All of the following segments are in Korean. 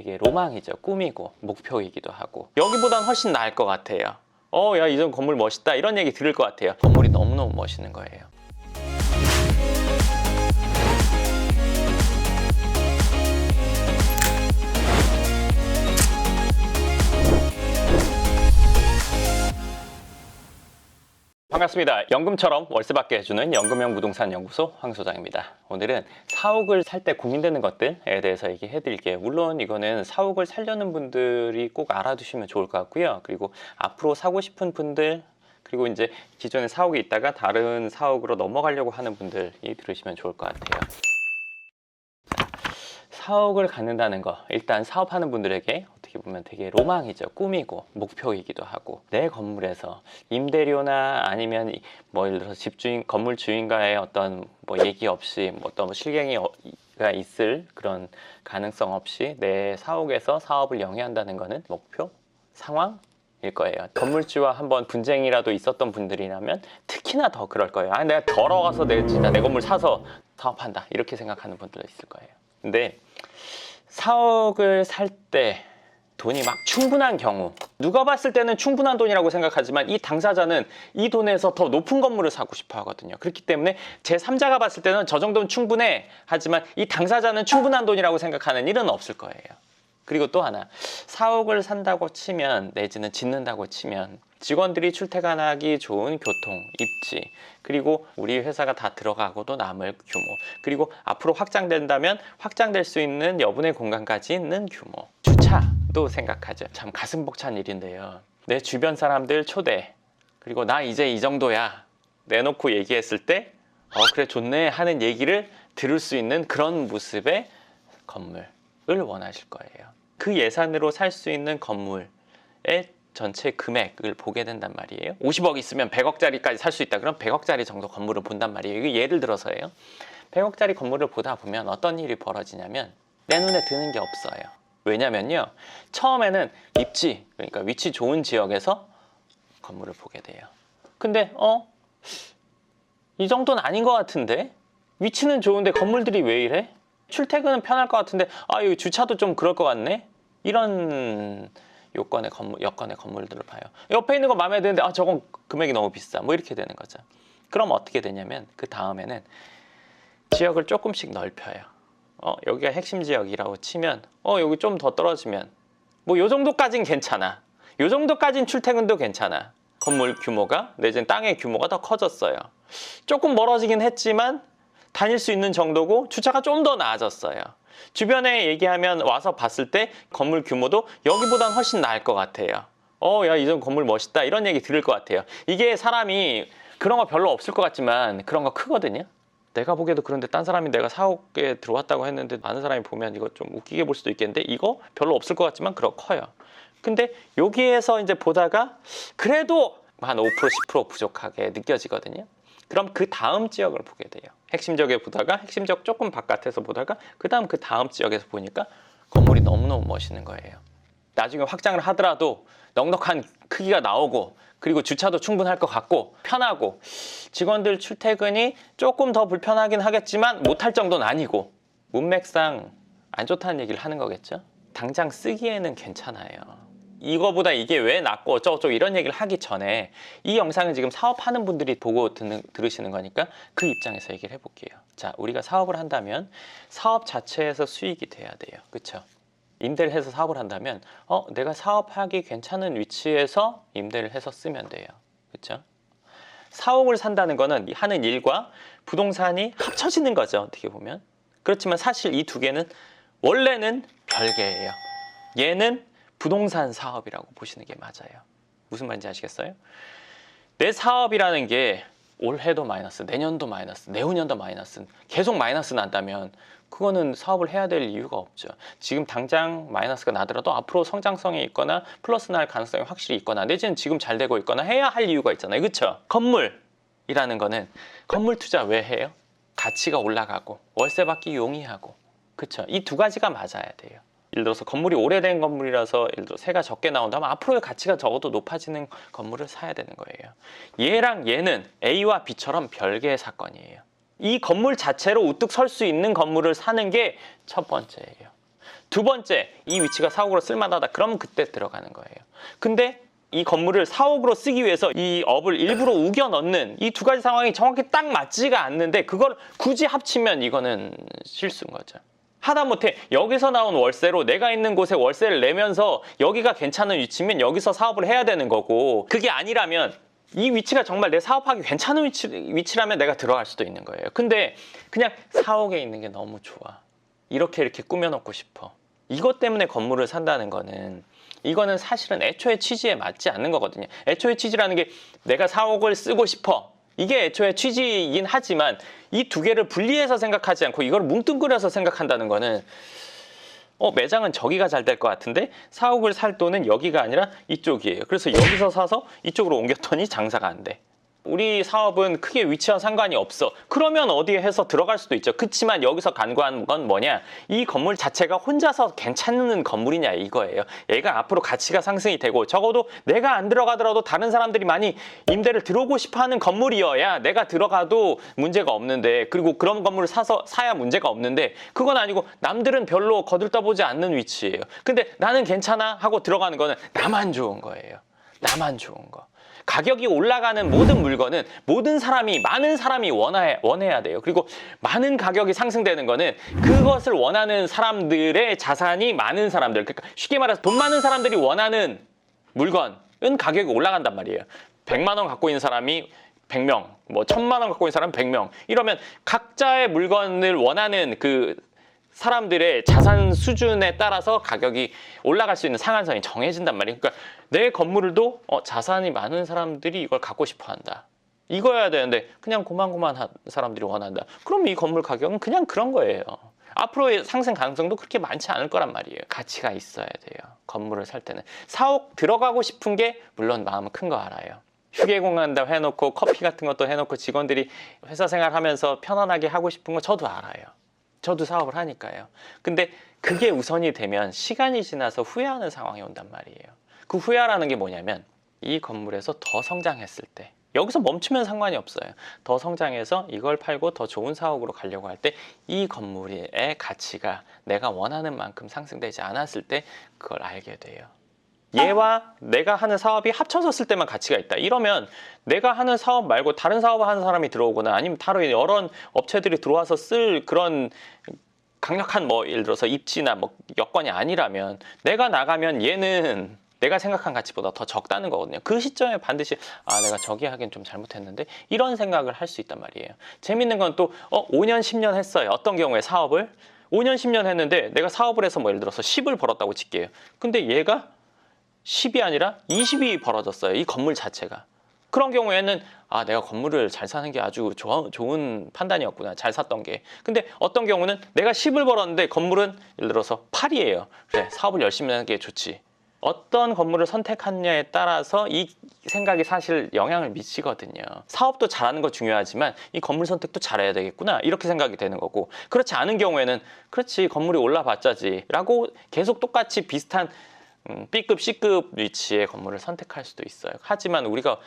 되게 로망이죠. 꿈이고 목표이기도 하고 여기보단 훨씬 나을 것 같아요. 어, 야, 이 전 건물 멋있다. 이런 얘기 들을 것 같아요. 건물이 너무너무 멋있는 거예요. 반갑습니다. 연금처럼 월세 받게 해주는 연금형 부동산 연구소 황 소장입니다. 오늘은 사옥을 살 때 고민되는 것들에 대해서 얘기해 드릴게요. 물론 이거는 사옥을 살려는 분들이 꼭 알아두시면 좋을 것 같고요. 그리고 앞으로 사고 싶은 분들 그리고 이제 기존에 사옥이 있다가 다른 사옥으로 넘어가려고 하는 분들이 들으시면 좋을 것 같아요. 사옥을 갖는다는 거 일단 사업하는 분들에게 어떻게 보면 되게 로망이죠 꿈이고 목표이기도 하고 내 건물에서 임대료나 아니면 이- 뭐 예를 들어서 집주인 건물 주인과의 어떤 뭐 얘기 없이 뭐 어떤 뭐 실갱이가 있을 그런 가능성 없이 내 사옥에서 사업을 영위한다는 거는 목표 상황 일 거예요. 건물주와 한번 분쟁이라도 있었던 분들이라면 특히나 더 그럴 거예요. 아, 내가 더러워서 내 진짜 내 건물 사서 사업한다 이렇게 생각하는 분들도 있을 거예요. 근데 사옥을 살 때 돈이 막 충분한 경우 누가 봤을 때는 충분한 돈이라고 생각하지만 이 당사자는 이 돈에서 더 높은 건물을 사고 싶어 하거든요. 그렇기 때문에 제 3자가 봤을 때는 저 정도는 충분해 하지만 이 당사자는 충분한 돈이라고 생각하는 일은 없을 거예요. 그리고 또 하나 사옥을 산다고 치면 내지는 짓는다고 치면 직원들이 출퇴근하기 좋은 교통, 입지 그리고 우리 회사가 다 들어가고도 남을 규모 그리고 앞으로 확장된다면 확장될 수 있는 여분의 공간까지 있는 규모. 주차도 생각하죠. 참 가슴 벅찬 일인데요. 내 주변 사람들 초대 그리고 나 이제 이 정도야 내놓고 얘기했을 때 어 그래 좋네 하는 얘기를 들을 수 있는 그런 모습의 건물을 원하실 거예요. 그 예산으로 살 수 있는 건물의 전체 금액을 보게 된단 말이에요. 50억 있으면 100억짜리까지 살 수 있다. 그럼 100억짜리 정도 건물을 본단 말이에요. 이게 예를 들어서예요. 100억짜리 건물을 보다 보면 어떤 일이 벌어지냐면 내 눈에 드는 게 없어요. 왜냐면요. 처음에는 입지, 그러니까 위치 좋은 지역에서 건물을 보게 돼요. 근데 어? 이 정도는 아닌 것 같은데? 위치는 좋은데 건물들이 왜 이래? 출퇴근은 편할 것 같은데 아 여기 주차도 좀 그럴 것 같네 이런 요건의 건물 여건의 건물들을 봐요. 옆에 있는 거 마음에 드는데 아 저건 금액이 너무 비싸. 뭐 이렇게 되는 거죠. 그럼 어떻게 되냐면 그 다음에는 지역을 조금씩 넓혀요. 어 여기가 핵심 지역이라고 치면 어 여기 좀 더 떨어지면 뭐 요 정도까진 괜찮아. 요 정도까진 출퇴근도 괜찮아. 건물 규모가 내지는 땅의 규모가 더 커졌어요. 조금 멀어지긴 했지만 다닐 수 있는 정도고 주차가 좀 더 나아졌어요. 주변에 얘기하면 와서 봤을 때 건물 규모도 여기보단 훨씬 나을 것 같아요. 어, 야, 이전 건물 멋있다. 이런 얘기 들을 것 같아요. 이게 사람이 그런 거 별로 없을 것 같지만 그런 거 크거든요. 내가 보기에도 그런데 딴 사람이 내가 사옥에 들어왔다고 했는데 아는 사람이 보면 이거 좀 웃기게 볼 수도 있겠는데 이거 별로 없을 것 같지만 그렇 커요. 근데 여기에서 이제 보다가 그래도 한 5% 10% 부족하게 느껴지거든요. 그럼 그 다음 지역을 보게 돼요. 핵심 지역에 보다가 핵심 지역 조금 바깥에서 보다가 그 다음 그 다음 지역에서 보니까 건물이 너무너무 멋있는 거예요. 나중에 확장을 하더라도 넉넉한 크기가 나오고 그리고 주차도 충분할 것 같고 편하고 직원들 출퇴근이 조금 더 불편하긴 하겠지만 못할 정도는 아니고 문맥상 안 좋다는 얘기를 하는 거겠죠. 당장 쓰기에는 괜찮아요. 이거보다 이게 왜 낫고 어쩌고저쩌고 이런 얘기를 하기 전에 이 영상은 지금 사업하는 분들이 보고 듣는, 들으시는 거니까 그 입장에서 얘기를 해볼게요. 자, 우리가 사업을 한다면 사업 자체에서 수익이 돼야 돼요. 그렇죠? 임대를 해서 사업을 한다면 어, 내가 사업하기 괜찮은 위치에서 임대를 해서 쓰면 돼요. 그렇죠? 사옥을 산다는 거는 이 하는 일과 부동산이 합쳐지는 거죠. 어떻게 보면. 그렇지만 사실 이 두 개는 원래는 별개예요. 얘는 부동산 사업이라고 보시는 게 맞아요. 무슨 말인지 아시겠어요? 내 사업이라는 게 올해도 마이너스, 내년도 마이너스, 내후년도 마이너스, 계속 마이너스 난다면 그거는 사업을 해야 될 이유가 없죠. 지금 당장 마이너스가 나더라도 앞으로 성장성이 있거나 플러스 날 가능성이 확실히 있거나 내지는 지금 잘 되고 있거나 해야 할 이유가 있잖아요. 그렇죠? 건물이라는 거는 건물 투자 왜 해요? 가치가 올라가고 월세 받기 용이하고 그렇죠? 이 두 가지가 맞아야 돼요. 예를 들어서 건물이 오래된 건물이라서 예를 들어 새가 적게 나온다면 앞으로의 가치가 적어도 높아지는 건물을 사야 되는 거예요. 얘랑 얘는 A와 B처럼 별개의 사건이에요. 이 건물 자체로 우뚝 설 수 있는 건물을 사는 게 첫 번째예요. 두 번째, 이 위치가 사옥으로 쓸만하다. 그러면 그때 들어가는 거예요. 근데 이 건물을 사옥으로 쓰기 위해서 이 업을 일부러 우겨 넣는 이 두 가지 상황이 정확히 딱 맞지가 않는데 그걸 굳이 합치면 이거는 실수인 거죠. 하다못해 여기서 나온 월세로 내가 있는 곳에 월세를 내면서 여기가 괜찮은 위치면 여기서 사업을 해야 되는 거고 그게 아니라면 이 위치가 정말 내 사업하기 괜찮은 위치, 위치라면 내가 들어갈 수도 있는 거예요. 근데 그냥 사옥에 있는 게 너무 좋아. 이렇게 이렇게 꾸며놓고 싶어. 이것 때문에 건물을 산다는 거는 이거는 사실은 애초에 취지에 맞지 않는 거거든요. 애초에 취지라는 게 내가 사옥을 쓰고 싶어. 이게 애초에 취지이긴 하지만 이 두 개를 분리해서 생각하지 않고 이걸 뭉뚱그려서 생각한다는 거는 어, 매장은 저기가 잘 될 것 같은데 사옥을 살 돈은 여기가 아니라 이쪽이에요. 그래서 여기서 사서 이쪽으로 옮겼더니 장사가 안 돼. 우리 사업은 크게 위치와 상관이 없어. 그러면 어디에 해서 들어갈 수도 있죠. 그렇지만 여기서 간과한 건 뭐냐? 이 건물 자체가 혼자서 괜찮은 건물이냐 이거예요. 얘가 앞으로 가치가 상승이 되고 적어도 내가 안 들어가더라도 다른 사람들이 많이 임대를 들어오고 싶어하는 건물이어야 내가 들어가도 문제가 없는데 그리고 그런 건물을 사서 사야 문제가 없는데 그건 아니고 남들은 별로 거들떠보지 않는 위치예요. 근데 나는 괜찮아 하고 들어가는 거는 나만 좋은 거예요. 나만 좋은 거. 가격이 올라가는 모든 물건은 모든 사람이 많은 사람이 원해, 원해야 돼요. 그리고 많은 가격이 상승되는 거는 그것을 원하는 사람들의 자산이 많은 사람들. 그러니까 쉽게 말해서 돈 많은 사람들이 원하는 물건은 가격이 올라간단 말이에요. 100만 원 갖고 있는 사람이 100명, 뭐 1000만 원 갖고 있는 사람 100명. 이러면 각자의 물건을 원하는 그 사람들의 자산 수준에 따라서 가격이 올라갈 수 있는 상한선이 정해진단 말이에요. 그러니까 내 건물도 어, 자산이 많은 사람들이 이걸 갖고 싶어 한다. 이거여야 되는데 그냥 고만고만한 사람들이 원한다. 그럼 이 건물 가격은 그냥 그런 거예요. 앞으로의 상승 가능성도 그렇게 많지 않을 거란 말이에요. 가치가 있어야 돼요. 건물을 살 때는. 사옥 들어가고 싶은 게 물론 마음은 큰 거 알아요. 휴게 공간도 해놓고 커피 같은 것도 해놓고 직원들이 회사 생활하면서 편안하게 하고 싶은 거 저도 알아요. 저도 사업을 하니까요. 근데 그게 우선이 되면 시간이 지나서 후회하는 상황이 온단 말이에요. 그 후회라는 게 뭐냐면 이 건물에서 더 성장했을 때 여기서 멈추면 상관이 없어요. 더 성장해서 이걸 팔고 더 좋은 사업으로 가려고 할 때 이 건물의 가치가 내가 원하는 만큼 상승되지 않았을 때 그걸 알게 돼요. 얘와 내가 하는 사업이 합쳐졌을 때만 가치가 있다. 이러면 내가 하는 사업 말고 다른 사업을 하는 사람이 들어오거나 아니면 다른 여러 업체들이 들어와서 쓸 그런 강력한 뭐 예를 들어서 입지나 뭐 여건이 아니라면 내가 나가면 얘는 내가 생각한 가치보다 더 적다는 거거든요. 그 시점에 반드시 아 내가 저기 하긴 좀 잘못했는데 이런 생각을 할 수 있단 말이에요. 재밌는 건 또 어, 5년 10년 했어요. 어떤 경우에 사업을 5년 10년 했는데 내가 사업을 해서 뭐 예를 들어서 10을 벌었다고 칠게요. 근데 얘가 10이 아니라 20이 벌어졌어요. 이 건물 자체가. 그런 경우에는 아 내가 건물을 잘 사는 게 아주 좋아, 좋은 판단이었구나 잘 샀던 게 근데 어떤 경우는 내가 10을 벌었는데 건물은 예를 들어서 8이에요 그래 사업을 열심히 하는 게 좋지 어떤 건물을 선택하느냐에 따라서 이 생각이 사실 영향을 미치거든요 사업도 잘하는 거 중요하지만 이 건물 선택도 잘해야 되겠구나 이렇게 생각이 되는 거고 그렇지 않은 경우에는 그렇지 건물이 올라봤자지 라고 계속 똑같이 비슷한 음, B급, C급 위치의 건물을 선택할 수도 있어요. 하지만 우리가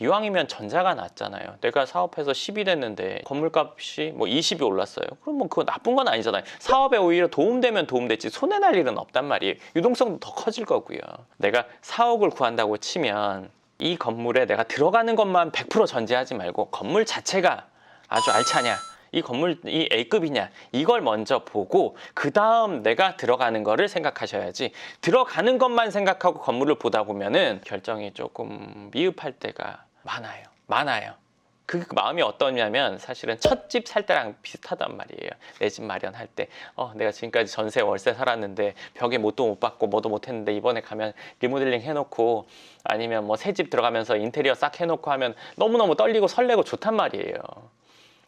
이왕이면 전자가 낫잖아요. 내가 사업해서 10이 됐는데 건물값이 뭐 20이 올랐어요. 그럼 뭐 그거 나쁜 건 아니잖아요. 사업에 오히려 도움되면 도움됐지 손해 날 일은 없단 말이에요. 유동성도 더 커질 거고요. 내가 사옥을 구한다고 치면 이 건물에 내가 들어가는 것만 100% 전제하지 말고 건물 자체가 아주 알차냐 이 건물이 A급이냐 이걸 먼저 보고 그 다음 내가 들어가는 거를 생각하셔야지. 들어가는 것만 생각하고 건물을 보다 보면은 결정이 조금 미흡할 때가 많아요. 많아요. 그 마음이 어떠냐면 사실은 첫 집 살 때랑 비슷하단 말이에요. 내 집 마련할 때. 어, 내가 지금까지 전세 월세 살았는데 벽에 못도 못 받고 뭐도 못 했는데 이번에 가면 리모델링 해놓고 아니면 뭐 새 집 들어가면서 인테리어 싹 해놓고 하면 너무너무 떨리고 설레고 좋단 말이에요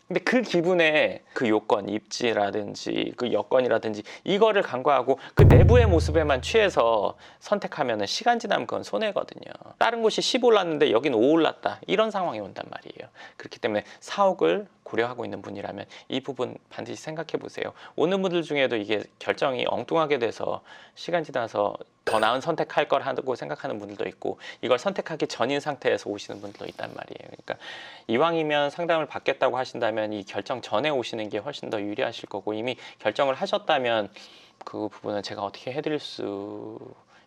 근데 그 기분에 그 요건, 입지라든지 그 여건이라든지 이거를 간과하고 그 내부의 모습에만 취해서 선택하면 시간 지나면 그건 손해거든요. 다른 곳이 10 올랐는데 여긴 5 올랐다. 이런 상황이 온단 말이에요. 그렇기 때문에 사옥을 고려하고 있는 분이라면 이 부분 반드시 생각해 보세요. 오는 분들 중에도 이게 결정이 엉뚱하게 돼서 시간 지나서 더 나은 선택할 걸 하고 생각하는 분들도 있고 이걸 선택하기 전인 상태에서 오시는 분들도 있단 말이에요. 그러니까 이왕이면 상담을 받겠다고 하신다면 이 결정 전에 오시는 게 훨씬 더 유리하실 거고 이미 결정을 하셨다면 그 부분은 제가 어떻게 해드릴 수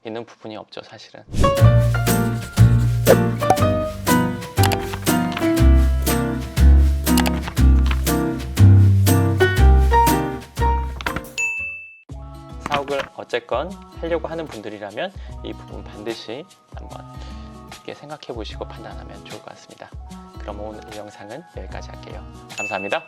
있는 부분이 없죠, 사실은. 사옥을 어쨌건 하려고 하는 분들이라면 이 부분 반드시 한번 깊게 생각해 보시고 판단하면 좋을 것 같습니다. 그럼 오늘 영상은 여기까지 할게요. 감사합니다.